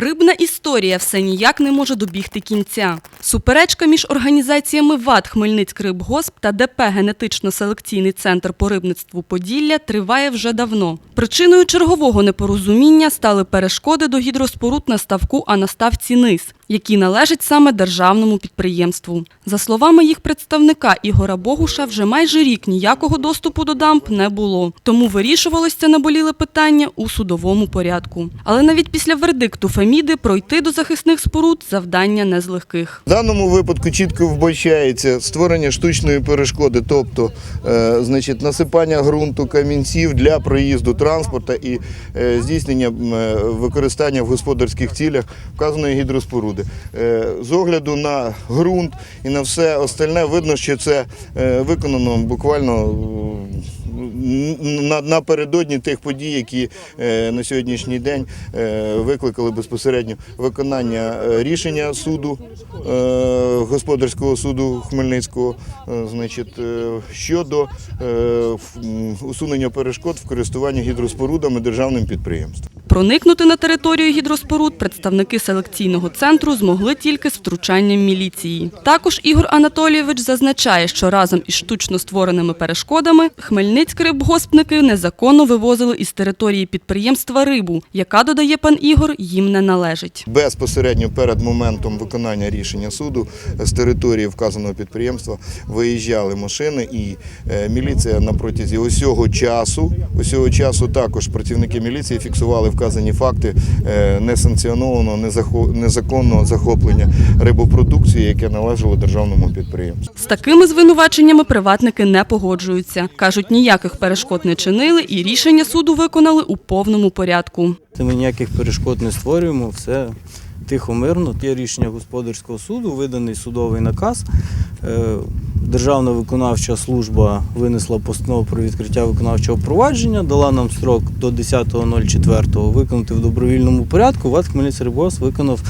Рибна історія все ніяк не може добігти кінця. Суперечка між організаціями ВАД Хмельницькрибгосп та ДП Генетично-селекційний центр по рибництву Поділля триває вже давно. Причиною чергового непорозуміння стали перешкоди до гідроспоруд на ставку а на ставці низ, які належать саме державному підприємству. За словами їх представника Ігора Богуша, вже майже рік ніякого доступу до дамб не було. Тому вирішувалось це наболіле питання у судовому порядку. Але навіть після вердикту Феміди пройти до захисних споруд завдання не з легких. В даному випадку чітко вбачається створення штучної перешкоди, тобто е, значить, насипання ґрунту камінців для проїзду транспорту і е, здійснення е, використання в господарських цілях вказаної гідроспоруди. Е, з огляду на ґрунт і на все остальне видно, що це е, виконано буквально напередодні тих подій, які е, на сьогоднішній день е, викликали безпосередньо виконання е, рішення суду господарського суду Хмельницького, значить, щодо усунення перешкод в користуванні гідроспорудами державним підприємством. Проникнути на територію гідроспоруд представники селекційного центру змогли тільки з втручанням міліції. Також Ігор Анатолійович зазначає, що разом із штучно створеними перешкодами рибгоспники незаконно вивозили із території підприємства рибу, яка, додає пан Ігор, їм не належить. Безпосередньо перед моментом виконання рішення суду з території вказаного підприємства виїжджали машини, і е, міліція на протязі усього часу, усього часу також працівники міліції фіксували вказані факти е, несанкціонованого, незаконного захоплення рибопродукції, яке належало державному підприємству. З такими звинуваченнями приватники не погоджуються. Кажуть, ніяких перешкод не чинили і рішення суду виконали у повному порядку. Ми ніяких перешкод не створюємо, все тихо, мирно. Є рішення господарського суду, виданий судовий наказ. Е, Державна виконавча служба винесла постанову про відкриття виконавчого провадження, дала нам строк до 10.04 виконати в добровільному порядку. ВАД Хмельницький виконав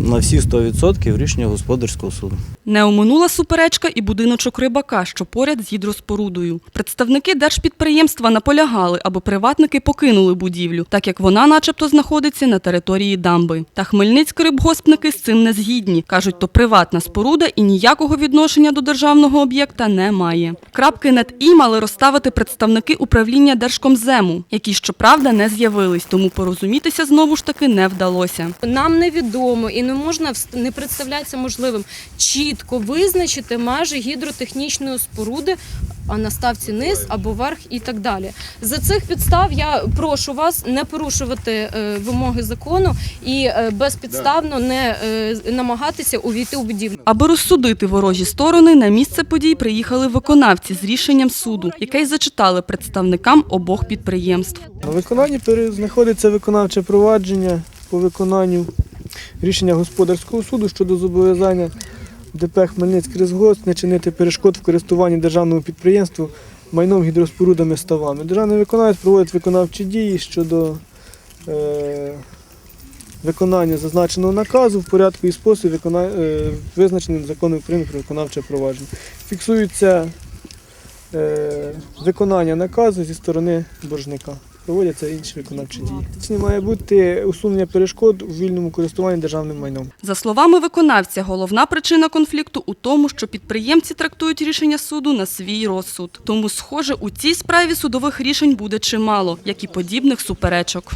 на всі 100% рішення господарського суду. Не оминула суперечка і будиночок рибака, що поряд з гідроспорудою. Представники держпідприємства наполягали, аби приватники покинули будівлю, так як вона, начебто, знаходиться на території дамби. Та хмельницькі рибгоспники з цим не згідні. кажуть, то приватна споруда і ніякого відношення до державного об'єкта не має. Крапки над і мали розставити представники управління Держкомзему, які щоправда не з'явились, тому порозумітися знову ж таки не вдалося. Нам невідомо і не можна не представляється можливим чітко визначити межі гідротехнічної споруди, а на ставці низ або верх і так далі. За цих підстав я прошу вас не порушувати е, вимоги закону і е, безпідставно не е, намагатися увійти у будівлю. Аби розсудити ворожі сторони, на місце подій приїхали виконавці з рішенням суду, яке й зачитали представникам обох підприємств. На виконанні пере- знаходиться виконавче провадження по виконанню рішення господарського суду щодо зобов'язання ДП Хмельницький Різгосп не чинити перешкод в користуванні державному підприємству майном гідроспорудами ставами. Державний виконавець проводить виконавчі дії щодо е, виконання зазначеного наказу в порядку і спосіб, е, визначеним законом України про виконавче провадження. Фіксується е, виконання наказу зі сторони боржника. Проводяться інші виконавчі дії. Це має бути усунення перешкод у вільному користуванні державним майном. За словами виконавця, головна причина конфлікту у тому, що підприємці трактують рішення суду на свій розсуд. Тому, схоже, у цій справі судових рішень буде чимало, як і подібних суперечок.